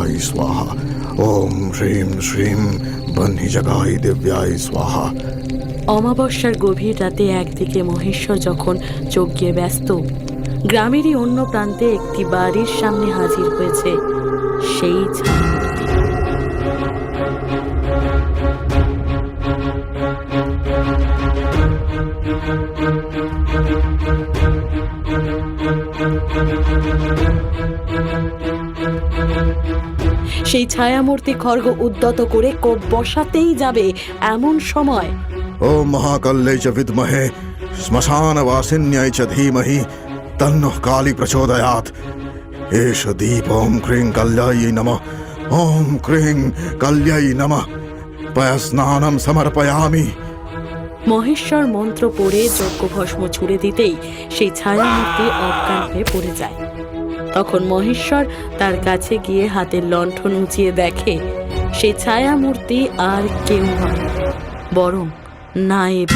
दिव्याय स्वाहा ओम श्रीं श्रीं बन्ही जगाय दिव्याय स्वाहा অমাবস্যার গভীর রাতে একদিকে মহেশ্বর যখন চোখ গিয়ে ব্যস্ত গ্রামেরই অন্য প্রান্তে একটি বাড়ির সামনে হাজির হয়েছে সেই ছায়ামূর্তি সেই ছায়ামূর্তি খর্গ উদ্যত করে কোপ বসাতেই যাবে এমন সময়। ও মহাকাল্যে চ বিদ্মহে শ্মশানবাসিন্যায় চ ধীমহি, তন্ন কালী প্রচোদয়াত এষ দীপ ওম ক্রিং কাল্যায়ী নম, ওম ক্রিং কাল্যায়ী নম। পয়স্নানম সমর্পয়ামি। মহেশ্বর মন্ত্র পড়ে যজ্ঞ ভস্ম ছুড়ে দিতেই সেই ছায়ামূর্তি অজ্ঞান হয়ে পড়ে যায়। তখন মহেশ্বর তার কাছে গিয়ে হাতের লণ্ঠন উঁচিয়ে দেখে, সেই ছায়ামূর্তি আর কেউ নয়, বরং নায়েব